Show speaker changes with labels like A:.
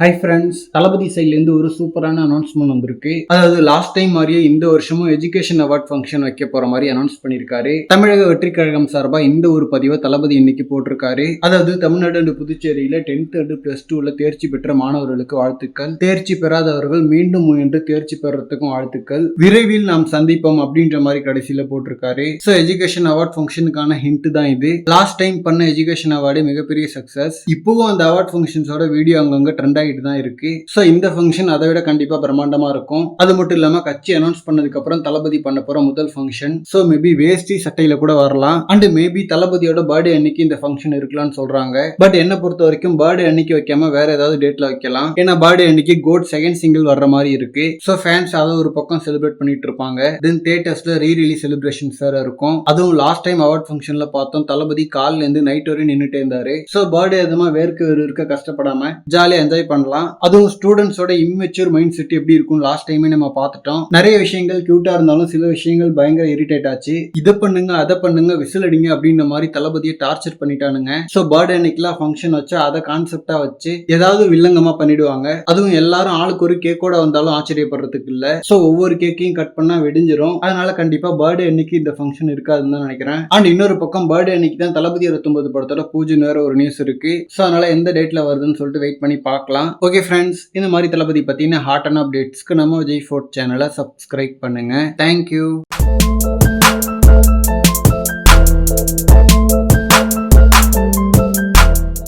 A: Hi friends தளபதி சைட்லேருந்து ஒரு சூப்பரான அனௌன்ஸ்மெண்ட் வந்திருக்கு. அதாவது லாஸ்ட் டைம் மாதிரியே இந்த வருஷமும் எஜுகேஷன் அவார்ட் ஃபங்க்ஷன் வைக்க போற மாதிரி அனௌன்ஸ் பண்ணியிருக்காரு தமிழக வெற்றி கழகம் சார்பாக இந்த ஒரு பதிவை தளபதி இன்னைக்கு போட்டிருக்காரு. அதாவது தமிழ்நாடு அண்டு புதுச்சேரியில டென்த் அண்டு பிளஸ் டூல தேர்ச்சி பெற்ற மாணவர்களுக்கு வாழ்த்துக்கள். தேர்ச்சி பெறாதவர்கள் மீண்டும் முயன்று தேர்ச்சி பெறத்துக்கும் வாழ்த்துக்கள். விரைவில் நாம் சந்திப்போம் அப்படின்ற மாதிரி கடைசியில போட்டிருக்காரு. ஸோ எஜுகேஷன் அவார்ட் ஃபங்க்ஷனுக்கான ஹிண்ட் தான் இது. லாஸ்ட் டைம் பண்ண எஜுகேஷன் அவார்டு மிகப்பெரிய சக்சஸ் இப்போவும் அந்த அவார்ட் ஃபங்க்ஷன்ஸோட வீடியோ அங்கங்க ட்ரெண்ட் ஆகிட்டு தான் இருக்கு. ஸோ இந்த ஃபங்க்ஷன் அதை விட கண்டிப்பா பிரம்மாண்டமா இருக்கும். அது மட்டும் இல்லாம கட்சி அனௌன்ஸ் பண்ணதுக்கு அப்புறம் தளபதி பண்ண போற முதல் ஃபங்க்ஷன் ஸோ மேபி வேஷ்டி சட்டையில கூட வரலாம். அண்ட் மேபி தளபதியோட பர்த்டே அன்னைக்கு இந்த ஃபங்க்ஷன் இருக்கலாம்னு சொல்றாங்க. பட் என்ன பொறுத்த வரைக்கும் பர்த்டே அன்னைக்கு வைக்காம வேற ஏதாவது டேட்ல வைக்கலாம். ஏன்னா பர்த்டே அன்னைக்கு கோட் செகண்ட் சிங்கிள் வர்ற மாதிரி இருக்கு. ஸோ ஃபேன்ஸ் அதை ஒரு பக்கம் செலிப்ரேட் பண்ணிட்டு இருப்பாங்க. தென் தேட்டர்ஸ்ல ரீ ரிலீஸ் செலிப்ரேஷன்ஸ் வேற இருக்கும். அதுவும் லாஸ்ட் டைம் அவார்ட் ஃபங்க்ஷன்ல பார்த்தோம் தளபதி கால்ல இருந்து நைட் வரையும் நின்னுட்டே இருந்தாரு. ஸோ பர்த்டே அதுமா வேர்க்க இருக்க கஷ்டப்படாம ஜாலியா என்ஜாய் பண்ணலாம். அதுவும் ஸ்டூடெண்ட்ஸோட இம்மெச்சூர் மைண்ட் செட் எப்படி இருக்கும் லாஸ்ட் டைமே நம்ம பார்த்துட்டோம். நிறைய விஷயங்கள் கியூட்டா இருந்தாலும் சில விஷயங்கள் பயங்கர இரிட்டேட் ஆச்சு. இதை பண்ணுங்க அதை பண்ணுங்க விசில் அடிங்க அப்படின்ற மாதிரி தளபதியை டார்ச்சர் பண்ணிட்டானுங்க. ஸோ பர்த்டே அன்னைக்குலாம் ஃபங்க்ஷன் வச்சு அதை கான்செப்டா வச்சு ஏதாவது வில்லங்கமா பண்ணிடுவாங்க. அதுவும் எல்லாரும் ஆளுக்கு ஒரு கேக்கோட வந்தாலும் ஆச்சரியப்படுறதுக்கு இல்ல. ஸோ ஒவ்வொரு கேக்கையும் கட் பண்ணா வெடிஞ்சிரும். அதனால கண்டிப்பா பர்த்டே அன்னைக்கு இந்த ஃபங்க்ஷன் இருக்காதுன்னு தான் நினைக்கிறேன். அண்ட் இன்னொரு பக்கம் பர்த்டே அன்னைக்கு தான் தளபதி இருபத்தொன்பது படத்தோட பூஜை நேரம் ஒரு நியூஸ் இருக்கு. ஸோ அதனால எந்த டேட்ல வருதுன்னு சொல்லிட்டு வெயிட் பண்ணி பார்க்கலாம். ஓகே ஃப்ரெண்ட்ஸ் இந்த மாதிரி தளபதி பார்த்தீங்கன்னா ஹாட் அண்ட் அப்டேட்ஸ்க்கு நம்ம விஜய் ஃபோர்ட் சேனலை சப்ஸ்கிரைப் பண்ணுங்க. Thank you